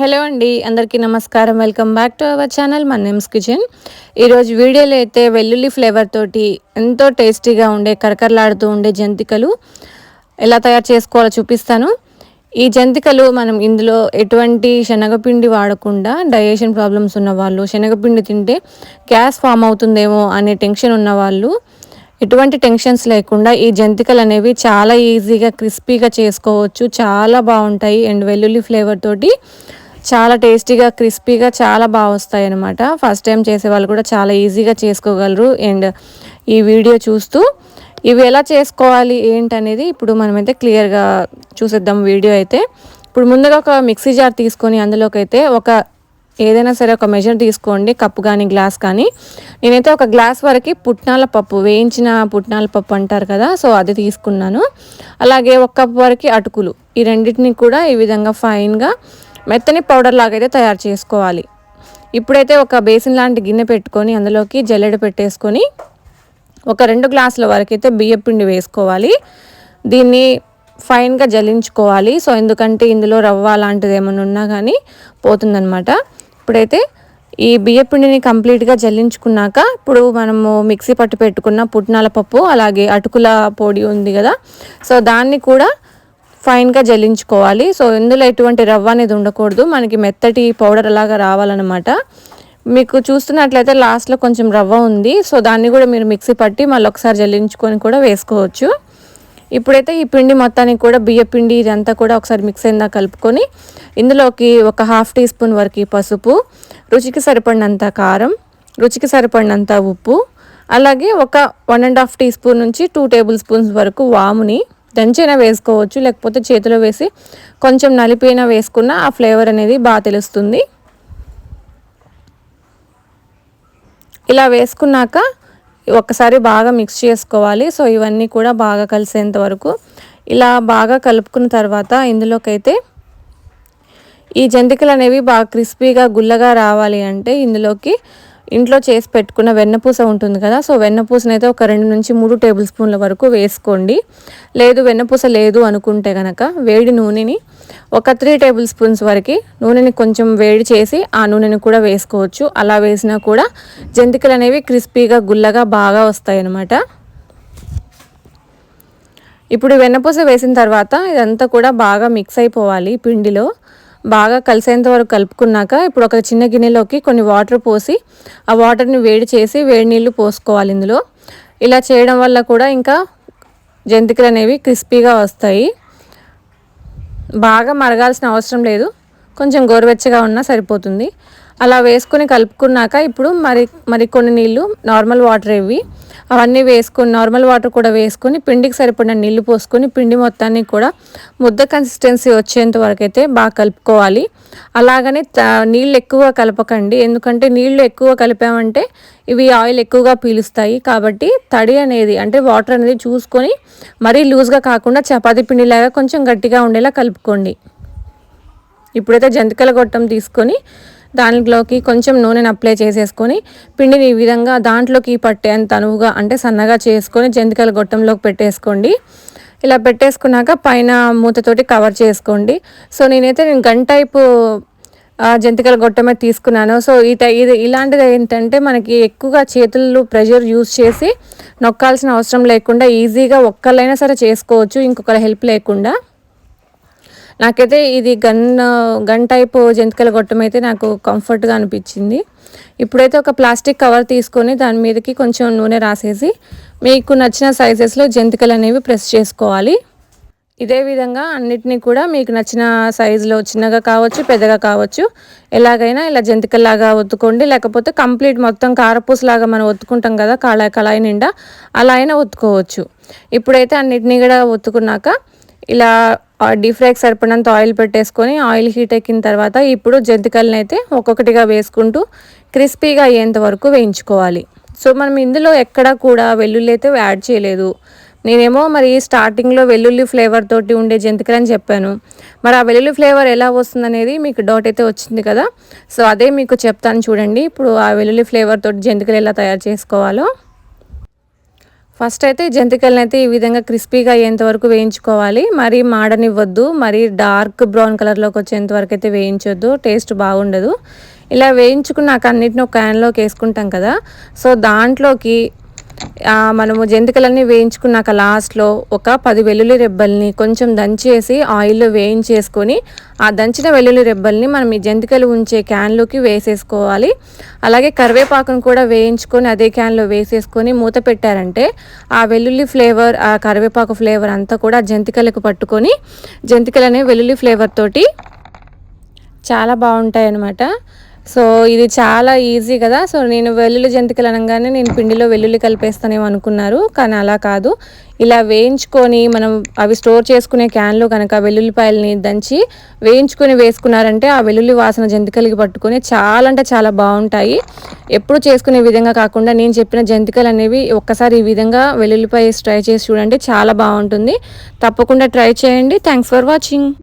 Hello అండి అందరికీ నమస్కారం. Welcome back to our channel. మన నేమ్స్ కిచెన్. ఈరోజు వీడియోలో అయితే వెల్లుల్లి ఫ్లేవర్ తోటి ఎంతో టేస్టీగా ఉండే కరకరలాడుతూ ఉండే జంతికలు ఎలా తయారు చేసుకోవాలో చూపిస్తాను. ఈ జంతికలు మనం ఇందులో ఎటువంటి శనగపిండి వాడకుండా డైజెషన్ ప్రాబ్లమ్స్ ఉన్న వాళ్ళు శనగపిండి తింటే గ్యాస్ ఫామ్ అవుతుందేమో అనే టెన్షన్ ఉన్నవాళ్ళు ఎటువంటి టెన్షన్స్ లేకుండా ఈ జంతికలు అనేవి చాలా ఈజీగా క్రిస్పీగా చేసుకోవచ్చు. చాలా బాగుంటాయి. అండ్ వెల్లుల్లి ఫ్లేవర్ తోటి చాలా టేస్టీగా క్రిస్పీగా చాలా బాగా వస్తాయి అనమాట ఫస్ట్ టైం చేసే వాళ్ళు కూడా చాలా ఈజీగా చేసుకోగలరు. అండ్ ఈ వీడియో చూస్తూ ఇవి ఎలా చేసుకోవాలి ఏంటనేది ఇప్పుడు మనమైతే క్లియర్గా చూసేద్దాం వీడియో అయితే. ఇప్పుడు ముందుగా ఒక మిక్సీ జార్ తీసుకొని అందులోకి అయితే ఒక ఏదైనా సరే ఒక మెజర్ తీసుకోండి. కప్పు కానీ గ్లాస్ కానీ. నేనైతే ఒక గ్లాస్ వరకు పుట్నాల పప్పు వేయించిన పుట్నాల పప్పు అంటారు కదా సో అది తీసుకున్నాను. అలాగే ఒక కప్పు వరకు అటుకులు. ఈ రెండింటిని కూడా ఈ విధంగా ఫైన్గా మెత్తని పౌడర్ లాగైతే తయారు చేసుకోవాలి. ఇప్పుడైతే ఒక బేసిన్ లాంటి గిన్నె పెట్టుకొని అందులోకి జల్లెడ పెట్టేసుకొని ఒక రెండు గ్లాసుల వరకు అయితే బియ్యం పిండి వేసుకోవాలి. దీన్ని ఫైన్గా జల్లించుకోవాలి. సో ఎందుకంటే ఇందులో రవ్వ లాంటిది ఏమైనా ఉన్నా కానీ పోతుందనమాట ఇప్పుడైతే ఈ బియ్య పిండిని కంప్లీట్గా జల్లించుకున్నాక ఇప్పుడు మనము మిక్సీ పట్టు పెట్టుకున్న పుట్నాల పప్పు అలాగే అటుకుల పొడి ఉంది కదా. సో దాన్ని కూడా ఫైన్గా జల్లించుకోవాలి. సో ఇందులో ఎటువంటి రవ్వ అనేది ఉండకూడదు. మనకి మెత్తటి పౌడర్ అలాగా రావాలన్నమాట. మీకు చూస్తున్నట్లయితే లాస్ట్లో కొంచెం రవ్వ ఉంది. సో దాన్ని కూడా మీరు మిక్సీ పట్టి మళ్ళీ ఒకసారి జల్లించుకొని కూడా వేసుకోవచ్చు. ఇప్పుడైతే ఈ పిండి మొత్తానికి కూడా బియ్య పిండి ఇదంతా కూడా ఒకసారి మిక్స్ అయిందా కలుపుకొని ఇందులోకి ఒక హాఫ్ టీ స్పూన్ వరకు పసుపు రుచికి సరిపడినంత కారం రుచికి సరిపడినంత ఉప్పు అలాగే ఒక one and half teaspoon నుంచి టూ టేబుల్ స్పూన్స్ వరకు వాముని దంచైనా వేసుకోవచ్చు లేకపోతే చేతిలో వేసి కొంచెం నలిపైనా వేసుకున్న ఆ ఫ్లేవర్ అనేది బాగా తెలుస్తుంది. ఇలా వేసుకున్నాక ఒక్కసారి బాగా మిక్స్ చేసుకోవాలి. సో ఇవన్నీ కూడా బాగా కలిసేంత వరకు. ఇలా బాగా కలుపుకున్న తర్వాత ఇందులోకైతే ఈ జంతికలు అనేవి బాగా క్రిస్పీగా గుల్లగా రావాలి అంటే ఇందులోకి ఇంట్లో చేసి పెట్టుకున్న వెన్నపూస ఉంటుంది కదా సో వెన్నపూసను అయితే ఒక రెండు నుంచి మూడు టేబుల్ స్పూన్ల వరకు వేసుకోండి. లేదు వెన్నపూస లేదు అనుకుంటే కనుక వేడి నూనెని ఒక త్రీ టేబుల్ స్పూన్స్ వరకు నూనెని కొంచెం వేడి చేసి ఆ నూనెని కూడా వేసుకోవచ్చు. అలా వేసినా కూడా జంతికలు అనేవి క్రిస్పీగా గుల్లగా బాగా వస్తాయి అన్నమాట ఇప్పుడు వెన్నపూస వేసిన తర్వాత ఇదంతా కూడా బాగా మిక్స్ అయిపోవాలి పిండిలో. బాగా కలిసేంత వరకు కలుపుకున్నాక ఇప్పుడు ఒక చిన్న గిన్నెలోకి కొన్ని వాటర్ పోసి ఆ వాటర్ని వేడి చేసి వేడి నీళ్ళు పోసుకోవాలి ఇందులో. ఇలా చేయడం వల్ల కూడా ఇంకా జంతికలు అనేవి క్రిస్పీగా వస్తాయి. బాగా మరగాల్సిన అవసరం లేదు. కొంచెం గోరువెచ్చగా ఉన్నా సరిపోతుంది. అలా వేసుకొని కలుపుకున్నాక ఇప్పుడు మరి మరి కొన్ని నీళ్ళు నార్మల్ వాటర్ ఇవి అవన్నీ వేసుకొని నార్మల్ వాటర్ కూడా వేసుకొని పిండికి సరిపడిన నీళ్ళు పోసుకొని పిండి మొత్తాన్ని కూడా ముద్ద కన్సిస్టెన్సీ వచ్చేంత వరకు అయితే బాగా కలుపుకోవాలి. అలాగనే నీళ్ళు ఎక్కువ కలపకండి. ఎందుకంటే నీళ్ళు ఎక్కువ కలిపామంటే ఇవి ఆయిల్ ఎక్కువగా పీలుస్తాయి. కాబట్టి తడి అనేది అంటే వాటర్ అనేది చూసుకొని మరీ లూజ్గా కాకుండా చపాతీ పిండిలాగా కొంచెం గట్టిగా ఉండేలా కలుపుకోండి. ఇప్పుడైతే జంతికల గొట్టం తీసుకొని దాంట్లోకి కొంచెం నూనెను అప్లై చేసేసుకొని పిండిని ఈ విధంగా దాంట్లోకి పట్టేంత అనువుగా అంటే సన్నగా చేసుకొని జంతికల గొట్టంలోకి పెట్టేసుకోండి. ఇలా పెట్టేసుకున్నాక పైన మూతతోటి కవర్ చేసుకోండి. సో నేనైతే నేను గన్ టైపు జంతికల గొట్టమే తీసుకున్నాను. సో ఇది ఇది ఇలాంటిది ఏంటంటే మనకి ఎక్కువగా చేతులు ప్రెషర్ యూజ్ చేసి నొక్కాల్సిన అవసరం లేకుండా ఈజీగా ఒక్కళ్ళైనా సరే చేసుకోవచ్చు. ఇంకొకరి హెల్ప్ లేకుండా. నాకైతే ఇది గన్ గన్ టైప్ జంతికల గొట్టం అయితే నాకు కంఫర్ట్గా అనిపించింది. ఇప్పుడైతే ఒక ప్లాస్టిక్ కవర్ తీసుకొని దాని మీదకి కొంచెం నూనె రాసేసి మీకు నచ్చిన సైజెస్లో జంతికలు అనేవి ప్రెస్ చేసుకోవాలి. ఇదే విధంగా అన్నిటినీ కూడా మీకు నచ్చిన సైజులో చిన్నగా కావచ్చు పెద్దగా కావచ్చు ఎలాగైనా ఇలా జంతికల్లాగా ఒత్తుకోండి. లేకపోతే కంప్లీట్ మొత్తం కారపూసలాగా మనం ఒత్తుకుంటాం కదా కళాయి కళాయి నిండా అలా అయినా ఒత్తుకోవచ్చు. ఇప్పుడైతే అన్నిటినీ కూడా ఒత్తుకున్నాక ఇలా డీప్ ఫ్రైకి సరిపడినంత ఆయిల్ పెట్టేసుకొని ఆయిల్ హీట్ ఎక్కిన తర్వాత ఇప్పుడు జంతికలను అయితే ఒక్కొక్కటిగా వేసుకుంటూ క్రిస్పీగా అయ్యేంత వరకు వేయించుకోవాలి. సో మనం ఇందులో ఎక్కడా కూడా వెల్లుల్లి అయితే యాడ్ చేయలేదు. నేనేమో మరి స్టార్టింగ్లో వెల్లుల్లి ఫ్లేవర్ తోటి ఉండే జంతికలు అని చెప్పాను. మరి ఆ వెల్లుల్లి ఫ్లేవర్ ఎలా వస్తుందనేది మీకు డౌట్ అయితే వచ్చింది కదా? సో అదే మీకు చెప్తాను చూడండి. ఇప్పుడు ఆ వెల్లుల్లి ఫ్లేవర్ తోటి జంతికలు ఎలా తయారు చేసుకోవాలో. ఫస్ట్ అయితే జంతికలను అయితే ఈ విధంగా క్రిస్పీగా అయ్యేంత వరకు వేయించుకోవాలి. మరీ మాడనివ్వద్దు మరీ డార్క్ బ్రౌన్ కలర్లోకి వచ్చేంత వరకు అయితే వేయించొద్దు టేస్ట్ బాగుండదు. ఇలా వేయించుకున్నాక అన్నిటిని ఒక క్యాన్లోకి వేసుకుంటాం కదా. సో దాంట్లోకి మనము జంతికలన్నీ వేయించుకున్నాక లాస్ట్లో ఒక పది వెల్లుల్లి రెబ్బల్ని కొంచెం దంచేసి ఆయిల్లో వేయించేసుకొని ఆ దంచిన వెల్లుల్లి రెబ్బల్ని మనం ఈ జంతికలు ఉంచే క్యాన్లోకి వేసేసుకోవాలి. అలాగే కరివేపాకును కూడా వేయించుకొని అదే క్యాన్లో వేసేసుకొని మూత పెట్టారంటే ఆ వెల్లుల్లి ఫ్లేవర్ ఆ కరివేపాకు ఫ్లేవర్ అంతా కూడా జంతికలకు పట్టుకొని జంతికలనే వెల్లుల్లి ఫ్లేవర్ తోటి చాలా బాగుంటాయి అన్నమాట సో ఇది చాలా ఈజీ కదా. సో నేను వెల్లుల్లి జంతికలు అనగానే నేను పిండిలో వెల్లుల్లి కలిపేస్తానేమో అనుకున్నారు. కానీ అలా కాదు. ఇలా వేయించుకొని మనం అవి స్టోర్ చేసుకునే క్యాన్లో కనుక వెల్లుల్లిపాయలని దంచి వేయించుకొని వేసుకున్నారంటే ఆ వెల్లుల్లి వాసన జంతికలకి పట్టుకొని చాలా అంటే చాలా బాగుంటాయి. ఎప్పుడు చేసుకునే విధంగా కాకుండా నేను చెప్పిన జంతికలు అనేవి ఒక్కసారి ఈ విధంగా వెల్లుల్లిపాయ ట్రై చేసి చూడండి చాలా బాగుంటుంది. తప్పకుండా ట్రై చేయండి. Thanks for watching